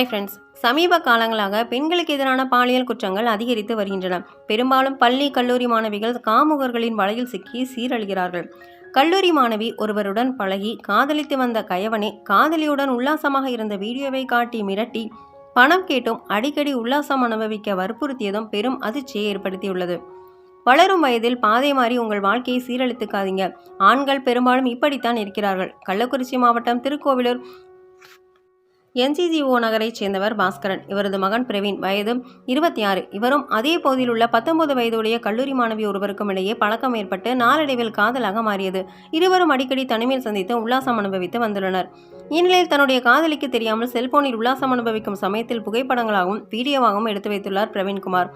Hi friends சமீப காலங்களாக பெண்களுக்கு எதிரான பாலியல் குற்றங்கள் அதிகரித்து வருகின்றன. பெரும்பாலும் பள்ளி கல்லூரி மாணவிகள் காமுகர்களின் வலையில் சிக்கி சீரழிகிறார்கள். கல்லூரி மாணவி ஒருவருடன் பழகி காதலித்து வந்த கயவனே காதலியுடன் உல்லாசமாக இருந்த வீடியோவை காட்டி மிரட்டி பணம் கேட்டும் அடிக்கடி உல்லாசம் அனுபவிக்க வற்புறுத்தியதும் பெரும் அதிர்ச்சியை ஏற்படுத்தியுள்ளது. வளரும் வயதில் பாதை மாறி உங்கள் வாழ்க்கையை சீரழித்துக்காதீங்க. ஆண்கள் பெரும்பாலும் இப்படித்தான் இருக்கிறார்கள். கள்ளக்குறிச்சி மாவட்டம் திருக்கோவிலூர் என்சிசிஓ நகரைச் சேர்ந்தவர் பாஸ்கரன். இவரது மகன் பிரவீன். வயது இருபத்தி ஆறு இவரும் அதே பகுதியில் உள்ள பத்தொன்பது வயதுடைய கல்லூரி மாணவி ஒருவருக்கும் இடையே பழக்கம் ஏற்பட்டு நாளடைவில் காதலாக மாறியது. இருவரும் அடிக்கடி தனிமையில் சந்தித்து உல்லாசம் அனுபவித்து வந்துள்ளனர். இந்நிலையில் தன்னுடைய காதலிக்கு தெரியாமல் செல்போனில் உல்லாசம் அனுபவிக்கும் சமயத்தில் புகைப்படங்களாகவும் வீடியோவாகவும் எடுத்து வைத்துள்ளார் பிரவீன்குமார்.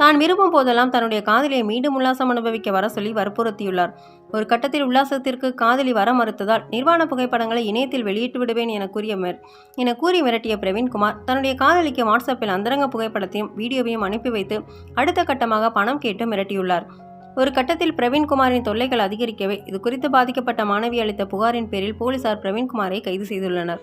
தான் விரும்பும் போதெல்லாம் தன்னுடைய காதலியை மீண்டும் உல்லாசம் அனுபவிக்க வர சொல்லி வற்புறுத்தியுள்ளார். ஒரு கட்டத்தில் உல்லாசத்திற்கு காதலி வர மறுத்ததால் நிர்வாண புகைப்படங்களை இணையத்தில் வெளியிட்டு விடுவேன் என கூறிய மிர என கூறி மிரட்டிய பிரவீன்குமார் தன்னுடைய காதலிக்கு வாட்ஸ்அப்பில் அந்தரங்க புகைப்படத்தையும் வீடியோவையும் அனுப்பி வைத்து அடுத்த கட்டமாக பணம் கேட்டு மிரட்டியுள்ளார். ஒரு கட்டத்தில் பிரவீன்குமாரின் தொல்லைகள் அதிகரிக்கவே இது குறித்து பாதிக்கப்பட்ட மாணவி அளித்த புகாரின் பேரில் போலீசார் பிரவீன்குமாரை கைது செய்துள்ளனர்.